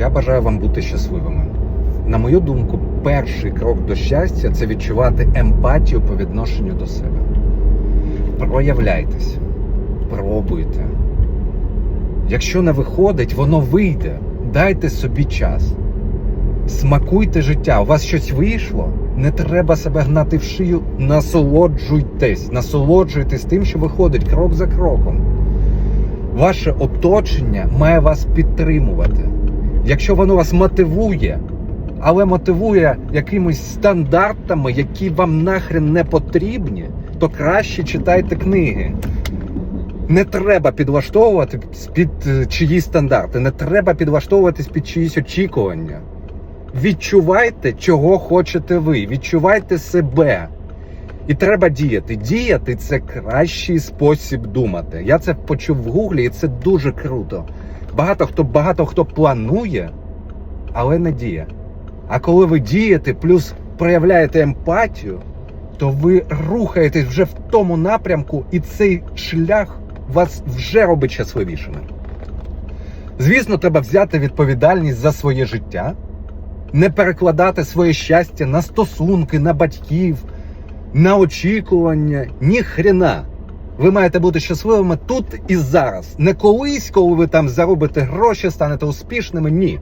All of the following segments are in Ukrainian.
Я бажаю вам бути щасливими. На мою думку, перший крок до щастя це відчувати емпатію по відношенню до себе. Проявляйтесь, пробуйте. Якщо не виходить, воно вийде. Дайте собі час. Смакуйте життя. У вас щось вийшло. Не треба себе гнати в шию. Насолоджуйтесь, насолоджуйтесь тим, що виходить крок за кроком. Ваше оточення має вас підтримувати. Якщо воно вас мотивує, але мотивує якимись стандартами, які вам нахрен не потрібні, то краще читайте книги. Не треба підлаштовувати під е, чиїсь стандарти, не треба підлаштовуватись під чиїсь очікування. Відчувайте, чого хочете ви, відчувайте себе. І треба діяти. Діяти це кращий спосіб думати. Я це почув в гуглі, і це дуже круто. Багато хто багато хто планує, але не діє. А коли ви дієте, плюс проявляєте емпатію, то ви рухаєтесь вже в тому напрямку, і цей шлях вас вже робить щасливішими. Звісно, треба взяти відповідальність за своє життя, не перекладати своє щастя на стосунки, на батьків, на очікування. Ні хрена. Ви маєте бути щасливими тут і зараз. Не колись, коли ви там заробите гроші, станете успішними. Ні.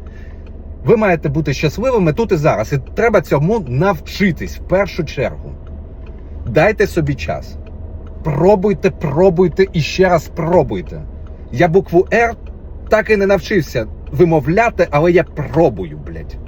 Ви маєте бути щасливими тут і зараз. І треба цьому навчитись в першу чергу. Дайте собі час. Пробуйте, пробуйте і ще раз пробуйте. Я букву R так і не навчився вимовляти, але я пробую, блядь.